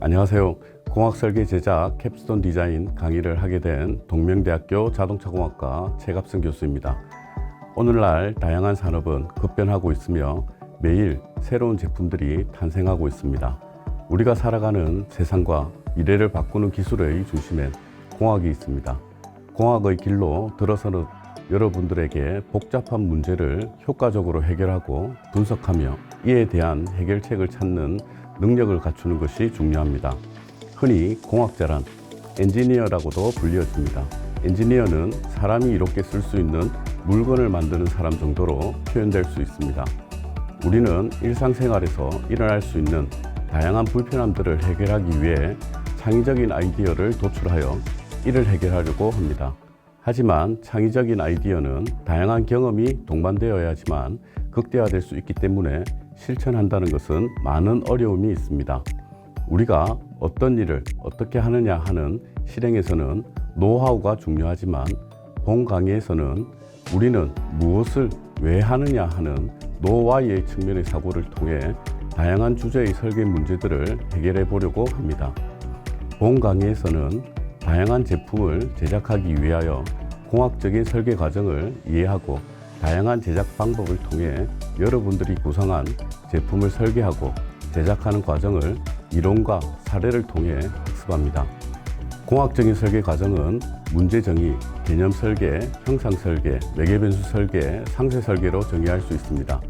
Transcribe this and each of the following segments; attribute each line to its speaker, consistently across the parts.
Speaker 1: 안녕하세요. 공학 설계 제작 캡스톤 디자인 강의를 하게 된 동명대학교 자동차공학과 최갑승 교수입니다. 오늘날 다양한 산업은 급변하고 있으며 매일 새로운 제품들이 탄생하고 있습니다. 우리가 살아가는 세상과 미래를 바꾸는 기술의 중심엔 공학이 있습니다. 공학의 길로 들어서는 여러분들에게 복잡한 문제를 효과적으로 해결하고 분석하며 이에 대한 해결책을 찾는 능력을 갖추는 것이 중요합니다. 흔히 공학자란 엔지니어라고도 불리어집니다. 엔지니어는 사람이 이롭게 쓸 수 있는 물건을 만드는 사람 정도로 표현될 수 있습니다. 우리는 일상생활에서 일어날 수 있는 다양한 불편함들을 해결하기 위해 창의적인 아이디어를 도출하여 이를 해결하려고 합니다. 하지만 창의적인 아이디어는 다양한 경험이 동반되어야지만 극대화될 수 있기 때문에 실천한다는 것은 많은 어려움이 있습니다. 우리가 어떤 일을 어떻게 하느냐 하는 실행에서는 노하우가 중요하지만 본 강의에서는 우리는 무엇을 왜 하느냐 하는 노와의 측면의 사고를 통해 다양한 주제의 설계 문제들을 해결해 보려고 합니다. 본 강의에서는 다양한 제품을 제작하기 위하여 공학적인 설계 과정을 이해하고 다양한 제작 방법을 통해 여러분들이 구성한 제품을 설계하고 제작하는 과정을 이론과 사례를 통해 학습합니다. 공학적인 설계 과정은 문제 정의, 개념 설계, 형상 설계, 매개 변수 설계, 상세 설계로 정의할 수 있습니다.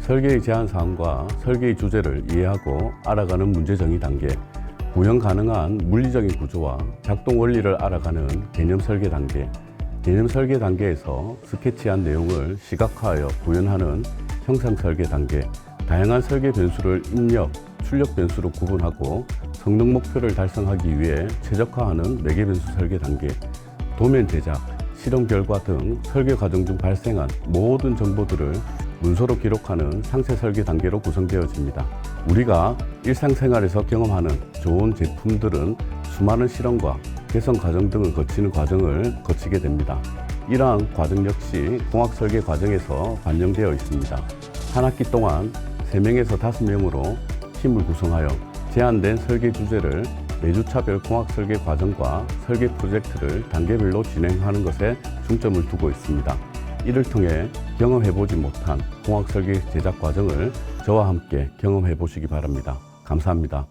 Speaker 1: 설계의 제한 사항과 설계의 주제를 이해하고 알아가는 문제 정의 단계, 구현 가능한 물리적인 구조와 작동 원리를 알아가는 개념 설계 단계, 개념 설계 단계에서 스케치한 내용을 시각화하여 구현하는 형상 설계 단계, 다양한 설계 변수를 입력, 출력 변수로 구분하고 성능 목표를 달성하기 위해 최적화하는 매개 변수 설계 단계, 도면 제작, 실험 결과 등 설계 과정 중 발생한 모든 정보들을 문서로 기록하는 상세 설계 단계로 구성되어집니다. 우리가 일상생활에서 경험하는 좋은 제품들은 수많은 실험과 개선 과정 등을 거치는 과정을 거치게 됩니다. 이러한 과정 역시 공학 설계 과정에서 반영되어 있습니다. 한 학기 동안 3명에서 5명으로 팀을 구성하여 제한된 설계 주제를 매주차별 공학 설계 과정과 설계 프로젝트를 단계별로 진행하는 것에 중점을 두고 있습니다. 이를 통해 경험해보지 못한 공학 설계 제작 과정을 저와 함께 경험해 보시기 바랍니다. 감사합니다.